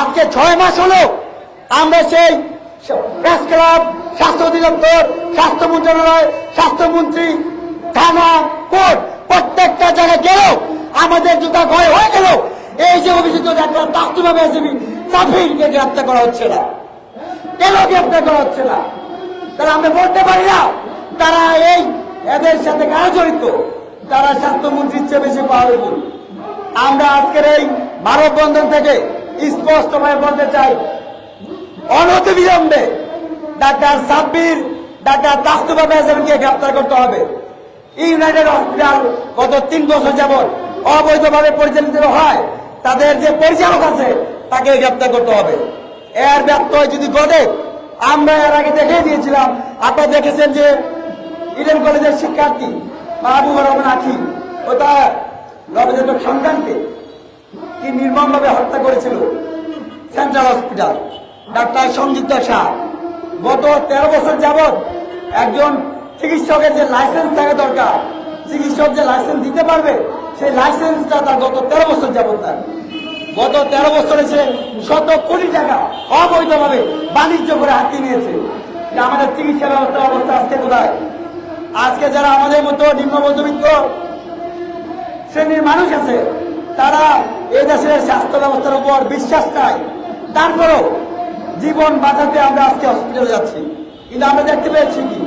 আজকে ছয় মাস হলো আমরা সেই প্রেস ক্লাব, স্বাস্থ্য অধিদপ্তর, স্বাস্থ্য মন্ত্রণালয়, স্বাস্থ্যমন্ত্রী, থানা, কোর্ট, প্রত্যেকটা জায়গায় গেলেও আমাদের জুতা ভয় হয়ে গেল। এই যে অভিযুক্ত ডাক্তার তাস্তুভাবে এসেবি সাফিরকে গ্রেপ্তার করা হচ্ছে না। কেন গ্রেপ্তার করা হচ্ছে না? তাহলে আমরা বলতে পারি না, তারা এই এদের সাথে কারা জড়িত? তারা স্বাস্থ্যমন্ত্রীর চেয়ে বেশি পাওয়ারফুল আমরা আজকের এই মানব বন্ধন থেকে স্পষ্টভাবে বলতে চাই, অনতি বিলম্বে ডাক্তার সাব্বির, ডাক্তার তাস্তুবা বেজনকে গ্রেপ্তার করতে হবে। ইউনাইটেড হসপিটাল গত তিন বছর যাবৎ অবৈধভাবে পরিচালিত হয়, তাদের যে পরিচালক আছে, তাকে গ্রেপ্তার করতে হবে। এর ব্যত্যয় যদি ঘটে, আমরা এর আগে দেখে দিয়েছিলাম, আপনারা দেখেছেন যে ইডেন কলেজের শিক্ষার্থী মাহবুব রহমান আখি ও তার নবজাতক সন্তানকে কি নির্মমভাবে হত্যা করেছিল? Central hospital. Doctor Sanjit Shah গত তেরো বছর যাবৎ একজন চিকিৎসকের যে লাইসেন্স থাকা দরকার, চিকিৎসক যে লাইসেন্স দিতে পারবে, সেই লাইসেন্সটা তার গত তেরো বছর যাবৎ তার। গত তেরো বছরে সে শত কোটি টাকা অবৈধভাবে বাণিজ্য করে হাতিয়ে নিয়েছে। আমাদের চিকিৎসা ব্যবস্থার অবস্থা আজকে কোথায়? আজকে যারা আমাদের মতো নিম্ন মধ্যবিত্ত শ্রেণির মানুষ আছে, তারা এই দেশের স্বাস্থ্য ব্যবস্থার উপর বিশ্বাস নাই। তারপরও জীবন বাঁচাতে আমরা আজকে হসপিটালে যাচ্ছি। কিন্তু আমরা দেখতে পেয়েছি কি?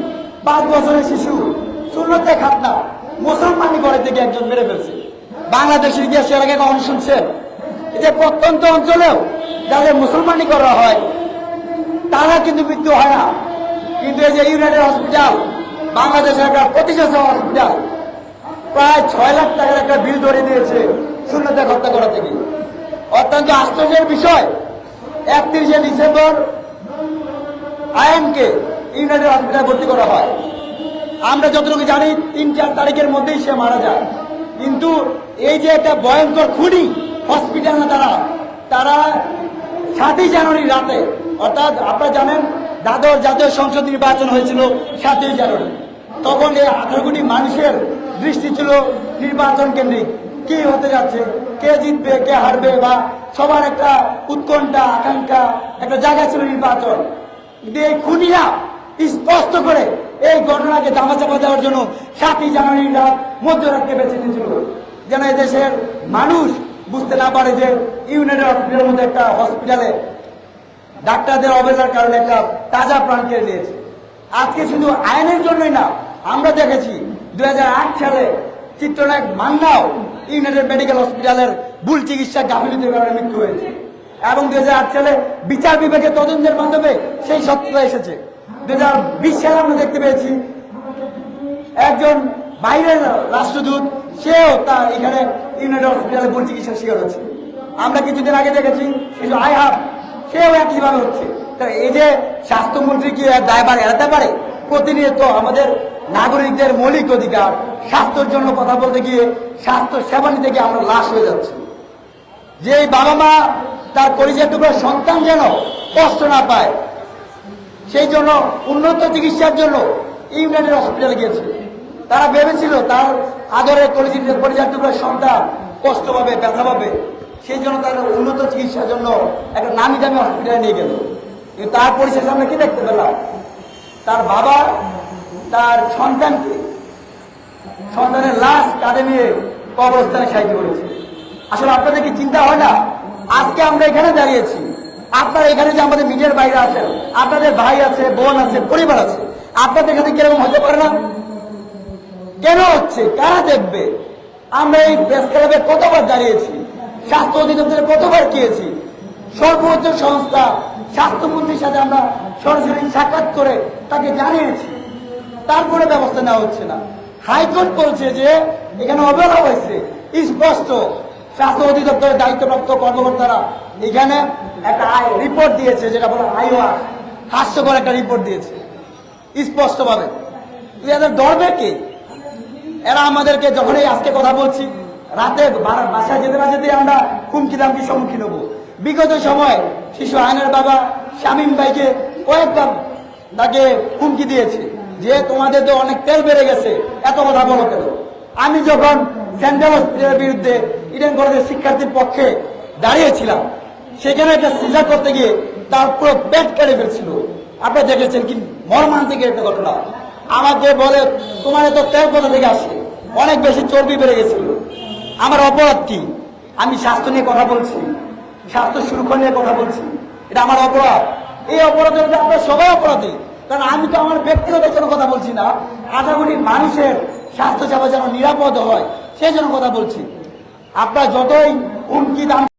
পাঁচ বছরের শিশু শূন্যতে খাতনা, মুসলমানি করে থেকে একজন মেরে ফেলছে। বাংলাদেশের ইতিহাসে এর আগে কখন শুনছেন? যে প্রত্যন্ত অঞ্চলেও যাদের মুসলমানি করা হয়, তারা কিন্তু মৃত্যু হয় না। কিন্তু এই যে ইউনাইটেড হসপিটাল, বাংলাদেশের একটা প্রতিষ্ঠা হসপিটাল, প্রায় ছয় লাখ টাকার একটা বিল ধরে দিয়েছে। শূন্যতা হত্যা করা থেকে। অত্যন্ত আশ্চর্যের বিষয়, একত্রিশে ডিসেম্বর আইএমকে ইউনাইটেড হসপিটাল ভর্তি করা হয়। আমরা যতটুকু জানি, তিন চার তারিখের মধ্যেই সে মারা যায়। কিন্তু এই যে একটা ভয়ঙ্কর খুনি হসপিটাল না তারা তারা সাতই জানুয়ারি রাতে, অর্থাৎ আপনারা জানেন, দ্বাদশ জাতীয় সংসদ নির্বাচন হয়েছিল সাতই জানুয়ারি। তখন এই আঠারো কোটি মানুষের দৃষ্টি ছিল নির্বাচন কেন্দ্রিক। কি হতে যাচ্ছে, কে জিতবে, কে হারবে বা সবার একটা উৎকণ্ঠা, আকাঙ্ক্ষা, একটা জায়গা ছিল নির্বাচন। এই খুনিরা স্পষ্ট করে এই ঘটনাকে দামাচাপা দেওয়ার জন্য সাতই জানুয়ারি রাত মধ্যরাতকে বেছে নিয়েছিল। যেন দেশের মানুষ বুঝতে না পারে যে ইউনাইটেড হসপিটালের মধ্যে একটা হসপিটালে ডাক্তারদের অবহেলার কারণে একটা তাজা প্রাণ কেড়ে নিয়েছে। আজকে শুধু আইনের জন্যই না, আমরা দেখেছি দুই হাজার আট সালে চিত্রনায়ক মান্নাও ইউনাইটেড মেডিকেল হসপিটালের ভুল চিকিৎসা গাফিলতির কারণে মৃত্যু হয়েছে। এবং দুই সালে বিচার বিভাগের তদন্তের মাধ্যমে সেই সত্যতা এসেছে। দুই সালে আমরা দেখতে পেয়েছি, একজন বাইরের রাষ্ট্রদূত, সেও তার এখানে ইউনাইটেড হসপিটালে ভুল চিকিৎসা শিকার হচ্ছে। আমরা কিছুদিন আগে দেখেছি কিছু আইহাব, সেও একইভাবে হচ্ছে। তা এই যে স্বাস্থ্যমন্ত্রী কি এর দায়ভার এড়াতে পারে? প্রতিনিয়ত আমাদের নাগরিকদের মৌলিক অধিকার, স্বাস্থ্যের জন্য কথা বলতে গিয়ে স্বাস্থ্য সেবা নিতে গিয়ে আমরা লাশ হয়ে যাচ্ছি। যে বাবা মা তার পরিচয় টুকরো সন্তান যেন কষ্ট না পায়, সেই জন্য উন্নত চিকিৎসার জন্য ইউনাইটেড হসপিটালে গিয়েছে। তারা ভেবেছিল তার আদরের কলেজের পরিচয় টুকরো সন্তান কষ্ট পাবে, ব্যথা পাবে, সেই জন্য তার উন্নত চিকিৎসার জন্য একটা নামি দামি হসপিটালে নিয়ে গেল। কিন্তু তার পরিচয় আমরা কি দেখতে পেলাম? তার বাবা তার সন্তানকে, সন্তানের লাশ কাঁধে নিয়ে কবরস্থানে সাহায্য করেছে। আসলে আপনাদের কি চিন্তা হয় না? আজকে আমরা এখানে দাঁড়িয়েছি। আপনারা এখানে যে আমাদের মিডিয়ার বাইরে আছেন, আপনাদের ভাই আছে, বোন আছে, পরিবার আছে, আপনাদের এখানে কীরকম হতে পারে না? কেন হচ্ছে? কারা দেখবে? আমরা এই প্রেস ক্লাবে কতবার দাঁড়িয়েছি, স্বাস্থ্য অধিদপ্তরে কতবার গিয়েছি, সর্বোচ্চ সংস্থা স্বাস্থ্যমন্ত্রীর সাথে আমরা সরাসরি সাক্ষাৎ করে তাকে জানিয়েছি। তারপরে ব্যবস্থা নেওয়া হচ্ছে না। হাইকোর্ট বলছে যে এখানে অবহেলা হয়েছে। স্পষ্ট স্বাস্থ্য অধিদপ্তরের দায়িত্বপ্রাপ্ত কর্মকর্তারা এখানে একটা রিপোর্ট দিয়েছে, যেটা বলে আইওয়া হাস্যকর একটা রিপোর্ট দিয়েছে, স্পষ্টভাবে। এদের ডরবে কে? এরা আমাদেরকে যখনই আজকে কথা বলছি, রাতে বাসায় যেতে না যেতে আমরা হুমকি দামকি সম্মুখীন হব। বিগত সময় শিশু আইনের বাবা শামীম ভাইকে কয়েকবার তাকে হুমকি দিয়েছে। যে তোমাদের তো অনেক তেল বেড়ে গেছে, এত কথা বলো কেন? আমি যখন সেন্ট্রাল হসপিটালের বিরুদ্ধে ইডেন কলেজের শিক্ষার্থীর পক্ষে দাঁড়িয়েছিলাম, সেখানে একটা সিজার করতে গিয়ে তার পুরো পেট কেড়ে ফেলছিল। আপনারা দেখেছেন কি মর্মান্তিক একটা ঘটনা। আমাকে বলে, তোমার এত তেল কোথা থেকে আসে? অনেক বেশি চর্বি বেড়ে গেছিল। আমার অপরাধ কি? আমি স্বাস্থ্য নিয়ে কথা বলছি, স্বাস্থ্য সুরক্ষা নিয়ে কথা বলছি। এটা আমার অপরাধ। এই অপরাধের আমরা সবাই অপরাধী। কারণ আমি তো আমার ব্যক্তিগত কোনো কথা বলছি না। আশা করি মানুষের স্বাস্থ্য সেবা যেন নিরাপদ হয়, সেই জন্য কথা বলছি। আপনার যতই হুমকি দাম